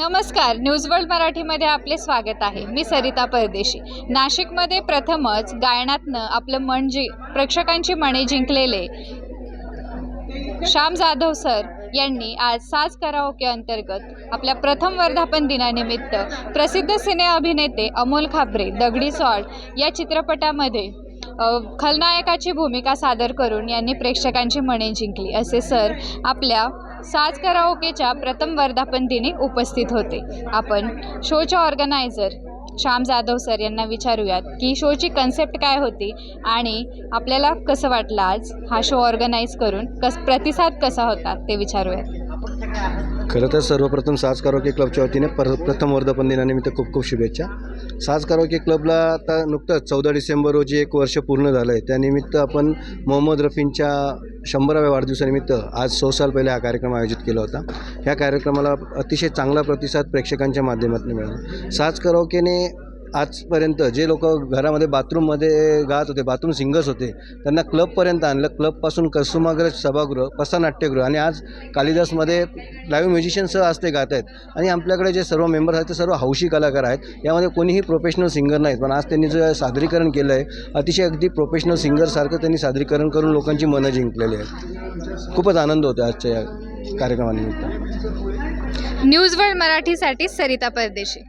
नमस्कार. News world मराठीमध्ये आपले स्वागत आहे. मी सरिता परदेशी. नाशिकमध्ये प्रथमच गायनातनं आपलं मन जि प्रेक्षकांची मने जिंकलेले श्याम जाधव सर यांनी आज साज कराओके अंतर्गत आपल्या प्रथम वर्धापन दिनानिमित्त प्रसिद्ध सिने अभिनेते अमोल खाबरे दगडी सॉल्ट या चित्रपटामध्ये अ, खलनायकाची भूमिका सादर करून यांनी प्रेक्षकांची मने जिंकली. असे सर आपल्या साज कराओकेच्या प्रथम वर्धापन दिनी उपस्थित होते. आपण शोच्या ऑर्गनायझर श्याम जाधव सर यांना विचारूयात की शोची कन्सेप्ट काय होती आणि आपल्याला कसं वाटलं आज हा शो ऑर्गनाईज करून कस प्रतिसाद कसा होता ते विचारूयात. खरं तर सर्वप्रथम साज करोके क्लबच्या वतीने पर प्रथम वर्धापन दिनानिमित्त खूप खूप शुभेच्छा. साज करोके क्लबला आता नुकतंच चौदा डिसेंबर रोजी एक वर्ष पूर्ण झालं आहे त्यानिमित्त आपण मोहम्मद रफींच्या शंभराव्या वाढदिवसानिमित्त आज सौ साल पहिले हा कार्यक्रम आयोजित केला होता. ह्या कार्यक्रमाला अतिशय चांगला प्रतिसाद प्रेक्षकांच्या माध्यमातून मिळाला. साज करोकेने आजपर्यंत जे लोक घरामध्ये बाथरूममध्ये गात होते बाथरूम सिंगर्स होते त्यांना क्लबपर्यंत आणलं. क्लबपासून कसुमाग्रज सभागृह पसा नाट्यगृह आणि आज कालिदासमध्ये लाईव्ह म्युझिशियनसह ते गात आहेत. आणि आपल्याकडे जे सर्व मेंबर्स आहेत ते सर्व हौशी कलाकार आहेत. यामध्ये कोणीही प्रोफेशनल सिंगर नाहीत. पण आज त्यांनी जे सादरीकरण केलं आहे अतिशय अगदी प्रोफेशनल सिंगरसारखं त्यांनी सादरीकरण करून लोकांची मनं जिंकलेली आहेत. खूपच आनंद होतो आजच्या या कार्यक्रमानिमित्त. न्यूज वर्ल्ड मराठीसाठी सरिता परदेशी.